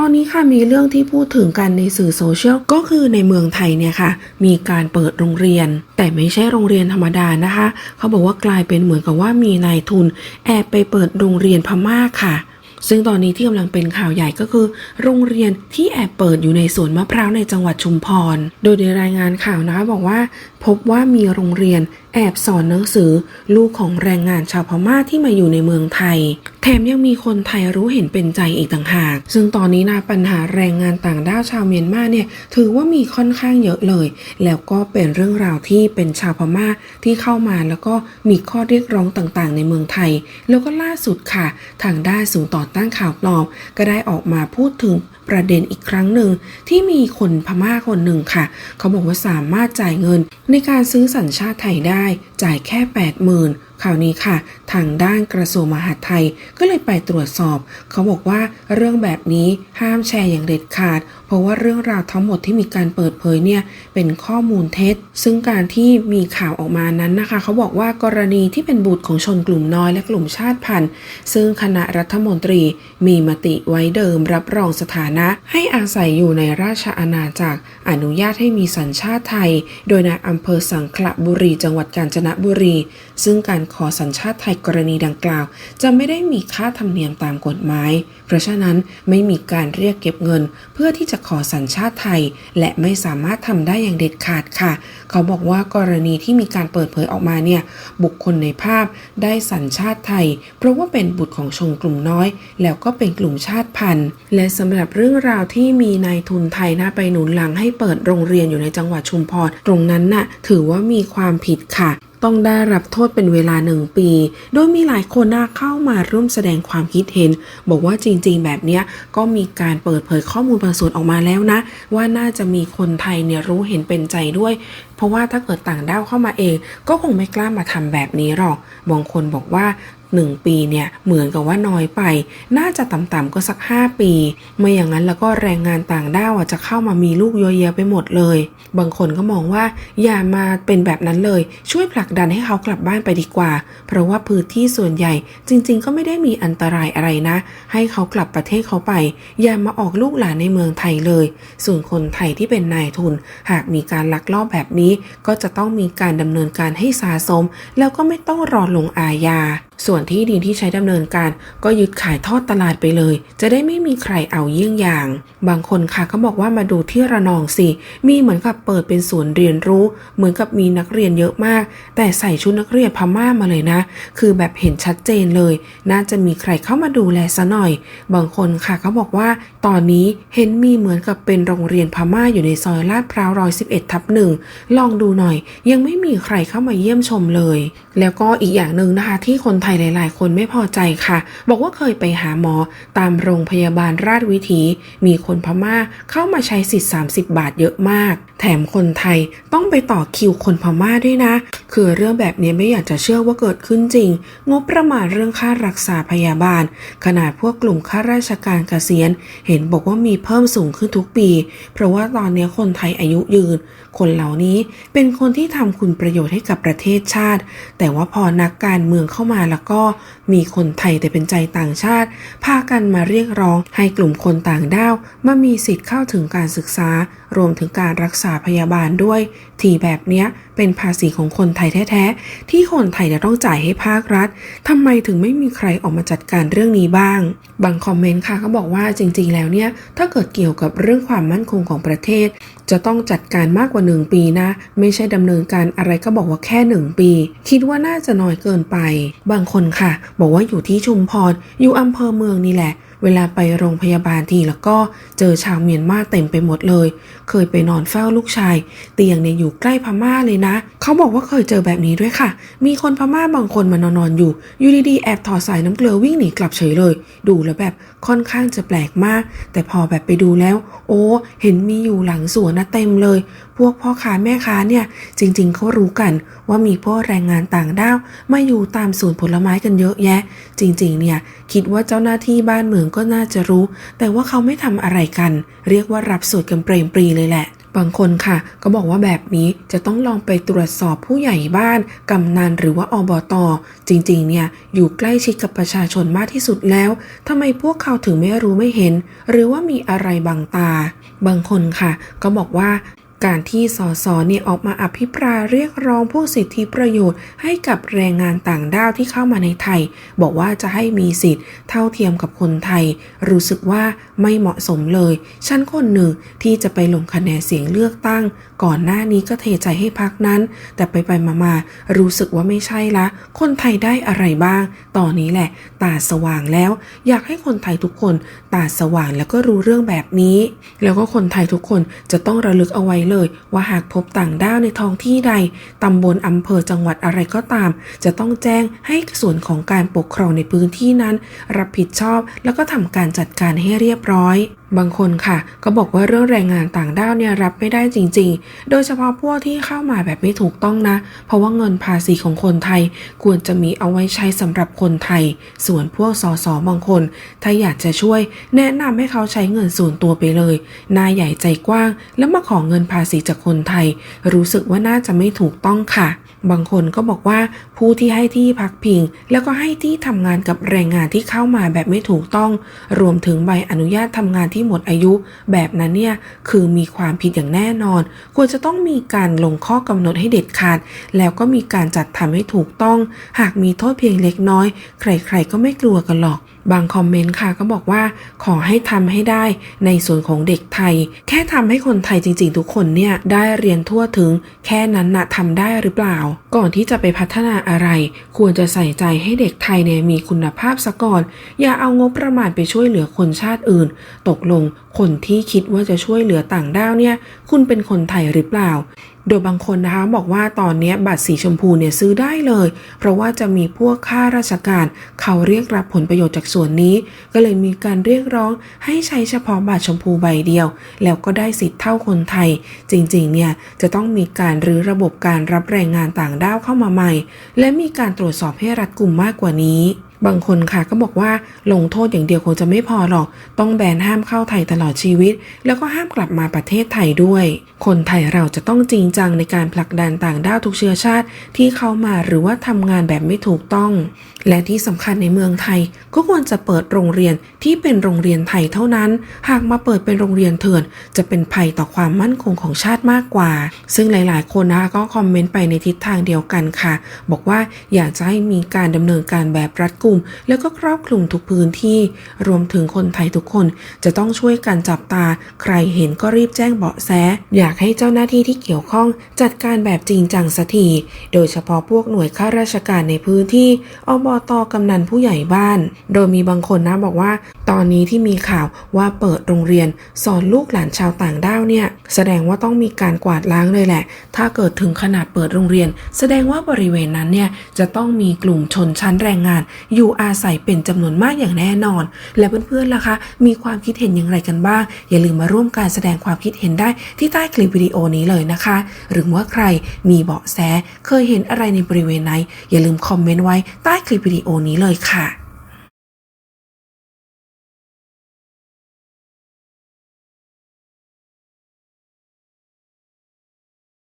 ตอนนี้ค่ะมีเรื่องที่พูดถึงกันในสื่อโซเชียลก็คือในเมืองไทยเนี่ยค่ะ มีการเปิดโรงเรียน แต่ไม่ใช่โรงเรียนธรรมดานะคะ เขาบอกว่ากลายเป็นเหมือนกับว่ามีนายทุน แอบไปเปิดโรงเรียนพม่าค่ะซึ่งตอนนี้ที่กำลังเป็นข่าวใหญ่ก็คือ โรงเรียนที่แอบเปิดอยู่ในสวนมะพร้าวในจังหวัดชุมพร โดยในรายงานข่าวนะคะบอกว่า พบว่ามีโรงเรียนแอบสอนหนังสือ ลูกของแรงงานชาวพม่าที่มาอยู่ในเมืองไทยแถมยังมีคนไทยรู้เห็นเป็นใจอีกต่างหาก ซึ่งตอนนี้นะปัญหาแรงงานต่างด้าวชาวเมียนมาเนี่ยถือว่ามีค่อนข้างเยอะเลย แล้วก็เป็นเรื่องราวที่เป็นชาวพม่าที่เข้ามาแล้วก็มีข้อเรียกร้องต่างๆ ในเมืองไทย แล้วก็ล่าสุดค่ะ ทางด้านศูนย์ต่อต้านข่าวปลอม ก็ได้ออกมาพูดถึง ประเด็นอีกครั้งหนึ่งที่มีคนพม่าคนหนึ่งค่ะ เขาบอกว่าสามารถจ่ายเงินในการซื้อสัญชาติไทยได้จ่ายแค่ 80,000ข่าวนี้ค่ะ ทางด้านกระทรวงมหาดไทยก็เลยไปตรวจสอบ เขาบอกว่าเรื่องแบบนี้ห้ามแชร์อย่างเด็ดขาด เพราะว่าเรื่องราวทั้งหมดที่มีการเปิดเผยเนี่ยเป็นข้อมูลเท็จ ซึ่งการที่มีข่าวออกมานั้นนะคะ เขาบอกว่ากรณีที่เป็นบุตรของชนกลุ่มน้อยและกลุ่มชาติพันธุ์ ซึ่งคณะรัฐมนตรีมีมติไว้เดิมรับรองสถานะให้อาศัยอยู่ในราชอาณาจักร อนุญาตให้มีสัญชาติไทย โดยในอำเภอสังขละบุรี จังหวัดกาญจนบุรี ซึ่งการขอสัญชาติไทยกรณีดังกล่าว จะไม่ได้มีค่าธรรมเนียมตามกฎหมาย เพราะฉะนั้นไม่มีการเรียกเก็บเงิน เพื่อที่จะขอสัญชาติไทย และไม่สามารถทำได้อย่างเด็ดขาดค่ะ เขาบอกว่ากรณีที่มีการเปิดเผยออกมาเนี่ยบุคคลในภาพได้สัญชาติไทย เพราะว่าเป็นบุตรของชนกลุ่มน้อย แล้วก็เป็นกลุ่มชาติพันธุ์ และสำหรับเรื่องราวที่มีนายทุนไทยนะไปหนุนหลังให้เปิดโรงเรียนอยู่ในจังหวัดชุมพรตรงนั้นน่ะถือว่ามีความผิดค่ะ ต้องได้รับโทษเป็นเวลาหนึ่งปี โดยมีหลายคนน่าเข้ามาร่วมแสดงความคิดเห็น บอกว่าจริงๆ แบบเนี้ยก็มีการเปิดเผยข้อมูลบางส่วนออกมาแล้วนะ ว่าน่าจะมีคนไทยเนี่ยรู้เห็นเป็นใจด้วย เพราะว่าถ้าเกิดต่างด้าวเข้ามาเอง ก็คงไม่กล้ามาทำแบบนี้หรอกบางคนบอกว่า หนึ่งปีเนี่ยเหมือนกับว่าน้อยไป น่าจะต่ำๆก็สัก 5 ปี ไม่อย่างนั้นแล้วก็แรงงานต่างด้าวจะเข้ามามีลูกเยอะแยะไปหมดเลย บางคนก็มองว่าอย่ามาเป็นแบบนั้นเลย ช่วยผลักดันให้เขากลับบ้านไปดีกว่า เพราะว่าพื้นที่ส่วนใหญ่ จริง ๆ ก็ไม่ได้มีอันตรายอะไรนะ ให้เขากลับประเทศเขาไป อย่ามาออกลูกหลานในเมืองไทยเลย ส่วนคนไทยที่เป็นนายทุน หากมีการลักลอบแบบนี้ ก็จะต้องมีการดำเนินการให้สาสม แล้วก็ไม่ต้องรอลงอาญา ส่วนที่ดินที่ใช้ดำเนินการก็ยึดขายทอดตลาดไปเลย จะได้ไม่มีใครเอาเยี่ยงอย่าง บางคนค่ะก็บอกว่ามาดูที่ระนองสิ มีเหมือนกับเปิดเป็นศูนย์เรียนรู้ เหมือนกับมีนักเรียนเยอะมาก แต่ใส่ชุดนักเรียนพม่ามาเลยนะ คือแบบเห็นชัดเจนเลย น่าจะมีใครเข้ามาดูแลซะหน่อย บางคนค่ะเขาบอกว่า ตอนนี้เห็นมีเหมือนกับเป็นโรงเรียนพม่าอยู่ในซอยลาดพร้าวร้อยสิบเอ็ดทับหนึ่งลองดูหน่อย ยังไม่มีใครเข้ามาเยี่ยมชมเลย แล้วก็อีกอย่างหนึ่งนะคะที่คนไทยหลาย ๆ คนไม่พอใจค่ะ บอกว่าเคยไปหาหมอตามโรงพยาบาลราชวิถี มีคนพม่าเข้ามาใช้สิทธิ์ 30 บาทเยอะมาก แถมคนไทยต้องไปต่อคิวคนพม่าด้วยนะ คือเรื่องแบบนี้ไม่อยากจะเชื่อว่าเกิดขึ้นจริง งบประมาณเรื่องค่ารักษาพยาบาล ขนาดพวกกลุ่มข้าราชการเกษียณ เห็นบอกว่ามีเพิ่มสูงขึ้นทุกปี เพราะว่าตอนนี้คนไทยอายุยืน คนเหล่านี้เป็นคนที่ทำคุณประโยชน์ให้กับประเทศชาติ แต่ว่าพอนักการเมืองเข้ามาแล้วก็มีคนไทยแต่เป็นใจต่างชาติ พากันมาเรียกร้องให้กลุ่มคนต่างด้าวมามีสิทธิ์เข้าถึงการศึกษา รวมถึงการรักษาพยาบาลด้วย ทีแบบเนี้ยเป็นภาษีของคนไทยแท้ๆ ที่คนไทยจะต้องจ่ายให้ภาครัฐทำไมถึงไม่มีใครออกมาจัดการเรื่องนี้บ้าง บางคอมเมนต์ค่ะเขาบอกว่าจริงๆแล้วเนี่ยถ้าเกิดเกี่ยวกับเรื่องความมั่นคงของประเทศ จะต้องจัดการมากกว่า 1 ปีนะ ไม่ใช่ดำเนินการอะไรก็บอกว่าแค่ 1 ปี คิดว่าน่าจะน้อยเกินไป บางคนค่ะ บอกว่าอยู่ที่ชุมพรอยู่อำเภอเมืองนี่แหละ เวลาไปโรงพยาบาลทีแล้วก็เจอชาวเมียนมาเต็มไปหมดเลย เคยไปนอนเฝ้าลูกชาย เตียงเนี่ยอยู่ใกล้พม่าเลยนะ เขาบอกว่าเคยเจอแบบนี้ด้วยค่ะ มีคนพม่าบางคนมานอนนอนอยู่ อยู่ดีๆแอบถอดสายน้ำเกลือวิ่งหนีกลับเฉยเลย ดูแล้วแบบค่อนข้างจะแปลกมาก แต่พอแบบไปดูแล้ว โอ้เห็นมีอยู่หลังสวนนะเต็มเลย พวกพ่อค้าแม่ค้าเนี่ยจริง ๆเขารู้กันว่ามีพวกแรงงานต่างด้าวมาอยู่ตามสวนผลไม้กันเยอะแยะ จริง ๆ เนี่ยคิดว่าเจ้าหน้าที่บ้านเมืองก็น่าจะรู้ แต่ว่าเขาไม่ทำอะไรกัน เรียกว่ารับสวดกันเปรมปรีเลยแหละบบางคนค่ะ ก็บอกว่าแบบนี้จะต้องลองไปตรวจสอบผู้ใหญ่บ้าน กำนันหรือว่าอบตจริงๆ เนี่ย อยู่ใกล้ชิดกับประชาชนมากที่สุดแล้วทำไมพวกเขาถึงไม่รู้ไม่เห็น หรือว่ามีอะไรบังตา บางคนค่ะ ก็บอกว่า การที่สสเนี่ยออกมาอภิปรายเรียกร้องพวกสิทธิประโยชน์ ให้กับแรงงานต่างด้าวที่เข้ามาในไทย บอกว่าจะให้มีสิทธิ์เท่าเทียมกับคนไทย รู้สึกว่าไม่เหมาะสมเลย ฉันคนหนึ่งที่จะไปลงคะแนนเสียงเลือกตั้ง ก่อนหน้านี้ก็เทใจให้พักนั้น แต่ไปไปมามารู้สึกว่าไม่ใช่ละ คนไทยได้อะไรบ้าง ตอนนี้แหละ ตาสว่างแล้ว อยากให้คนไทยทุกคนตาสว่างแล้วก็รู้เรื่องแบบนี้ แล้วก็คนไทยทุกคนจะต้องระลึกเอาไว้เลย ว่าหากพบต่างด้าวในท้องที่ใดตำบลอำเภอจังหวัดอะไรก็ตาม จะต้องแจ้งให้ส่วนของการปกครองในพื้นที่นั้น รับผิดชอบแล้วก็ทำการจัดการให้เรียบร้อยบางคนค่ะ ก็บอกว่าเรื่องแรงงานต่างด้าวเนี่ยรับไม่ได้จริง ๆ โดยเฉพาะพวกที่เข้ามาแบบไม่ถูกต้องนะ เพราะว่าเงินภาษีของคนไทยควรจะมีเอาไว้ใช้สำหรับคนไทย ส่วนพวกสสบางคน ถ้าอยากจะช่วยแนะนำให้เขาใช้เงินส่วนตัวไปเลยหน้าใหญ่ใจกว้าง แล้วมาขอเงินภาษีจากคนไทย รู้สึกว่าน่าจะไม่ถูกต้องค่ะ บางคนก็บอกว่าผู้ที่ให้ที่พักพิง แล้วก็ให้ที่ทำงานกับแรงงานที่เข้ามาแบบไม่ถูกต้อง รวมถึงใบอนุญาตทำงานที่หมดอายุ แบบนั้นเนี่ยคือมีความผิดอย่างแน่นอน ควรจะต้องมีการลงข้อกำหนดให้เด็ดขาด แล้วก็มีการจัดทำให้ถูกต้อง หากมีโทษเพียงเล็กน้อย ใครๆก็ไม่กลัวกันหรอก บางคอมเมนต์ค่ะก็บอกว่าขอให้ทำให้ได้ในส่วนของเด็กไทย แค่ทำให้คนไทยจริง ๆ ทุกคนเนี่ยได้เรียนทั่วถึง แค่นั้นนะทำได้หรือเปล่า ก่อนที่จะไปพัฒนาอะไร ควรจะใส่ใจให้เด็กไทยเนี่ยมีคุณภาพซะก่อน อย่าเอางบประมาณไปช่วยเหลือคนชาติอื่น ตกลงคนที่คิดว่าจะช่วยเหลือต่างด้าวเนี่ย คุณเป็นคนไทยหรือเปล่า โดยบางคนนะคะบอกว่าตอนนี้บัตรสีชมพูเนี่ยซื้อได้เลย เพราะว่าจะมีพวกข้าราชการ เขาเรียกรับผลประโยชน์จากส่วนนี้ ก็เลยมีการเรียกร้องให้ใช้เฉพาะบัตรชมพูใบเดียว แล้วก็ได้สิทธิ์เท่าคนไทย จริงๆเนี่ยจะต้องมีการรื้อระบบการรับแรงงานต่างด้าวเข้ามาใหม่ และมีการตรวจสอบให้รัดกุมมากกว่านี้ บางคนค่ะก็บอกว่าลงโทษอย่างเดียวคงจะไม่พอหรอก ต้องแบนห้ามเข้าไทยตลอดชีวิต แล้วก็ห้ามกลับมาประเทศไทยด้วย คนไทยเราจะต้องจริงจังในการผลักดันต่างด้าวทุกเชื้อชาติที่เข้ามาหรือว่าทำงานแบบไม่ถูกต้องและที่สำคัญในเมืองไทยก็ควรจะเปิดโรงเรียนที่เป็นโรงเรียนไทยเท่านั้น หากมาเปิดเป็นโรงเรียนเถื่อน จะเป็นภัยต่อความมั่นคงของชาติมากกว่า ซึ่งหลาย ๆ คนนะคะก็คอมเมนต์ไปในทิศทางเดียวกันค่ะ บอกว่าอยากจะให้มีการดำเนินการแบบรัดกุม แล้วก็ครอบคลุมทุกพื้นที่ รวมถึงคนไทยทุกคน จะต้องช่วยกันจับตา ใครเห็นก็รีบแจ้งเบาะแส อยากให้เจ้าหน้าที่ที่เกี่ยวข้อง จัดการแบบจริงจังสักทีโดยเฉพาะพวกหน่วยข้าราชการในพื้นที่อบตกำนันผู้ใหญ่บ้าน โดยมีบางคนนะบอกว่า ตอนนี้ที่มีข่าวว่าเปิดโรงเรียนสอนลูกหลานชาวต่างด้าวเนี่ย แสดงว่าต้องมีการกวาดล้างเลยแหละ ถ้าเกิดถึงขนาดเปิดโรงเรียน แสดงว่าบริเวณนั้นเนี่ยจะต้องมีกลุ่มชนชั้นแรงงาน อยู่อาศัยเป็นจำนวนมากอย่างแน่นอน และเพื่อนๆล่ะคะ มีความคิดเห็นอย่างไรกันบ้าง อย่าลืมมาร่วมการแสดงความคิดเห็นได้ที่ใต้คลิปวิดีโอนี้เลยนะคะ หรือว่าใครมีเบาะแสเคยเห็นอะไรในบริเวณไหนอย่าลืมคอมเมนต์ไว้ใต้คลิปวิดีโอนี้เลยค่ะ